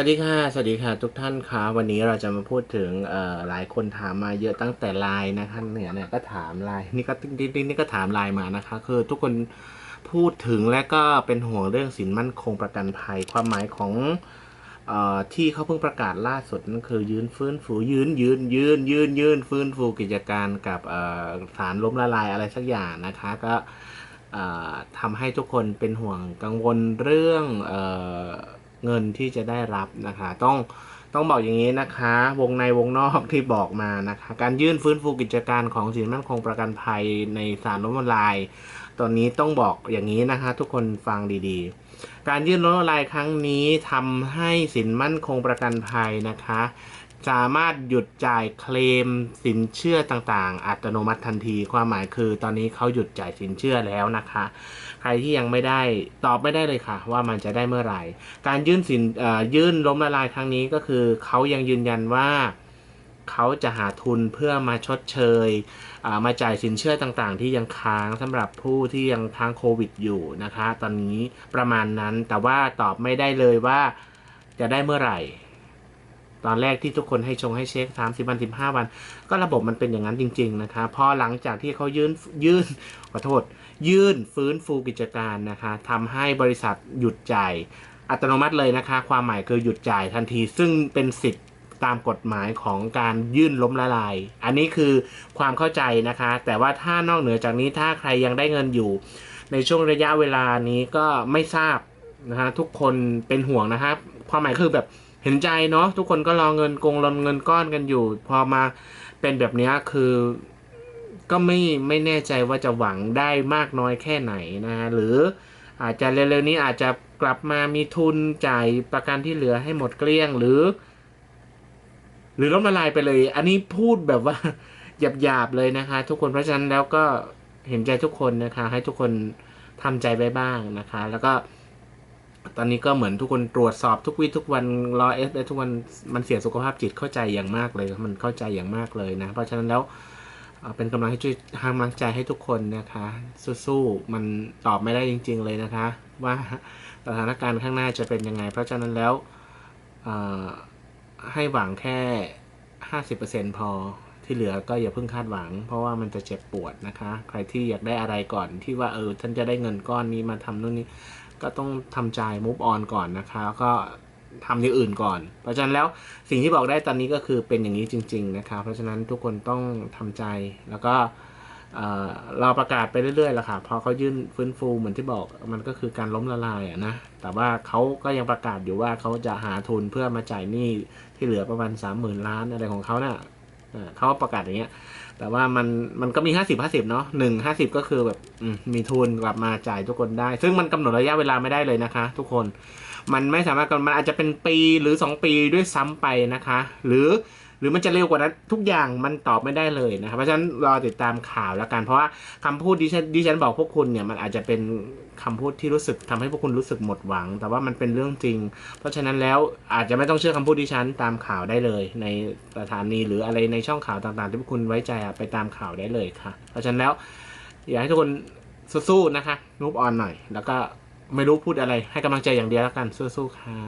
วัสดีค่ะ สวัสดีค่ะ ทุกท่านคะวันนี้เราจะมาพูดถึงหลายคนถามมาเยอะตั้งแต่ไลน์นะคะเนี่ยเนี่ยก็ถามไลน์นี่ก็ติ๊งติ๊งนี่ก็ถามไลน์มานะคะ คือทุกคนพูดถึงและก็เป็นห่วงเรื่องสินมั่นคงประกันภัย ความหมายของออที่เขาเพิ่งประกาศล่าสุดนั่นคือยืนฟื้นฟูยืนยืนยืนยืนยืนฟื้นฟูกิจการกับสารล้มละลายอะไรสักอย่างนะคะก็ทำให้ทุกคนเป็นห่วงกังวลเรื่องอ เงินที่จะได้รับนะคะ ต้องต้องบอกอย่างนี้นะคะ วงในวงนอกที่บอกมานะคะ การยื่นฟื้นฟูกิจการของสินมั่นคงประกันภัยในสารล้มละลายตอนนี้ต้องบอกอย่างนี้นะคะ ทุกคนฟังดีๆ การยื่นล้มละลายครั้งนี้ทำให้สินมั่นคงประกันภัยนะคะ สามารถหยุดจ่ายเคลมสินเชื่อต่างๆ อัตโนมัติทันที ความหมายคือตอนนี้เขาหยุดจ่ายสินเชื่อแล้วนะคะ ใครที่ยังไม่ได้ตอบไม่ได้เลยค่ะ ว่ามันจะได้เมื่อไหร่ การยื่นสินยื่นล้มละลายครั้งนี้ก็คือเขายังยืนยันว่าเขาจะหาทุนเพื่อมาชดเชยมาจ่ายสินเชื่อต่างๆ ที่ยังค้างสำหรับผู้ที่ยังค้างโควิดอยู่นะคะ ตอนนี้ประมาณนั้นแต่ว่าตอบไม่ได้เลยว่าจะได้เมื่อไหร่ ตอนแรกที่ทุกคนให้ชงให้เช็คสามสิบวันสิบห้าวัน ก็ระบบมันเป็นอย่างนั้นจริง ๆ นะคะพอหลังจากที่เขายื่นยื่นขอโทษ ยื่นฟื้นฟูกิจการนะคะทำให้บริษัทหยุดจ่ายอัตโนมัติเลยนะคะ ความหมายคือหยุดจ่ายทันที ซึ่งเป็นสิทธิ์ตามกฎหมายของการยื่นล้มละลาย อันนี้คือความเข้าใจนะคะ แต่ว่าถ้านอกเหนือจากนี้ถ้าใครยังได้เงินอยู่ ในช่วงระยะเวลานี้ก็ไม่ทราบนะฮะทุกคนเป็นห่วงนะครับ ความหมายคือแบบ เห็นใจเนาะทุกคนก็รอเงินกงรอนเงินก้อนกันอยู่ พอมาเป็นแบบนี้คือก็ไม่ไม่แน่ใจว่าจะหวังได้มากน้อยแค่ไหนนะฮะหรืออาจจะเร็วๆนี้อาจจะกลับมามีทุนจ่ายประกันที่เหลือให้หมดเกลี้ยงหรือ หรือล้มละลายไปเลย อันนี้พูดแบบว่าหยาบๆเลยนะคะ ทุกคนเพราะฉะนั้นแล้วก็เห็นใจทุกคนนะคะ ให้ทุกคนทำใจไว้บ้างนะคะ แล้วก็ ตอนนี้ก็เหมือนทุกคนตรวจสอบทุกวิทุกวันรอเอสทุกวันมันเสียสุขภาพจิตเข้าใจอย่างมากเลยมันเข้าใจอย่างมากเลยนะ เพราะฉะนั้นแล้วเป็นกำลังให้ช่วยทางกำลังใจให้ทุกคนนะคะ สู้ๆมันตอบไม่ได้จริง ๆ เลยนะคะ ว่าสถานการณ์ข้างหน้าจะเป็นยังไง เพราะฉะนั้นแล้วให้หวังแค่ห้าสิบเปอร์เซ็นพอที่เหลือก็อย่าเพิ่งคาดหวัง เพราะว่ามันจะเจ็บปวดนะคะ ใครที่อยากได้อะไรก่อนที่ว่าเออท่านจะได้เงินก้อนนี้มาทำนู่นนี่ ก็ต้องทำใจ move on ก่อนนะคะแล้วก็ทำอย่างอื่นก่อน เพราะฉะนั้นแล้วสิ่งที่บอกได้ตอนนี้ก็คือเป็นอย่างนี้จริง ๆ นะคะเพราะฉะนั้นทุกคนต้องทำใจแล้วก็เอ่อเราประกาศไปเรื่อยๆแหละค่ะพอเขายื่นฟื้นฟูเหมือนที่บอกมันก็คือการล้มละลายอะนะแต่ว่าเขาก็ยังประกาศอยู่ว่าเขาจะหาทุนเพื่อมาจ่ายหนี้ที่เหลือประมาณสามหมื่นล้านอะไรของเขาน่ะ เขาประกาศอย่างเงี้ย แต่ว่ามันมันก็มีห้าสิบห้าสิบเนาะหนึ่งห้าสิบก็คือแบบมีทุนกลับมาจ่ายทุกคนได้ ซึ่งมันกำหนดระยะเวลาไม่ได้เลยนะคะ ทุกคน มันไม่สามารถกำหนดมันอาจจะเป็นปีหรือสองปีด้วยซ้ำไปนะคะ หรือ หรือมันจะเร็วกว่านั้นทุกอย่างมันตอบไม่ได้เลยนะครับเพราะฉะนั้นรอติดตามข่าวแล้วกัน เพราะว่าคำพูดดิฉันดิฉันบอกพวกคุณเนี่ยมันอาจจะเป็นคำพูดที่รู้สึกทำให้พวกคุณรู้สึกหมดหวัง แต่ว่ามันเป็นเรื่องจริง เพราะฉะนั้นแล้วอาจจะไม่ต้องเชื่อคำพูดดิฉันตามข่าวได้เลย ในสถานีหรืออะไรในช่องข่าวต่างๆ ที่พวกคุณไว้ใจไปตามข่าวได้เลยค่ะ เพราะฉะนั้นแล้วอยากให้ทุกคนสู้ๆนะคะนูบออนหน่อย แล้วก็ไม่รู้พูดอะไรให้กำลังใจอย่างเดียวแล้วกันสู้ๆค่ะ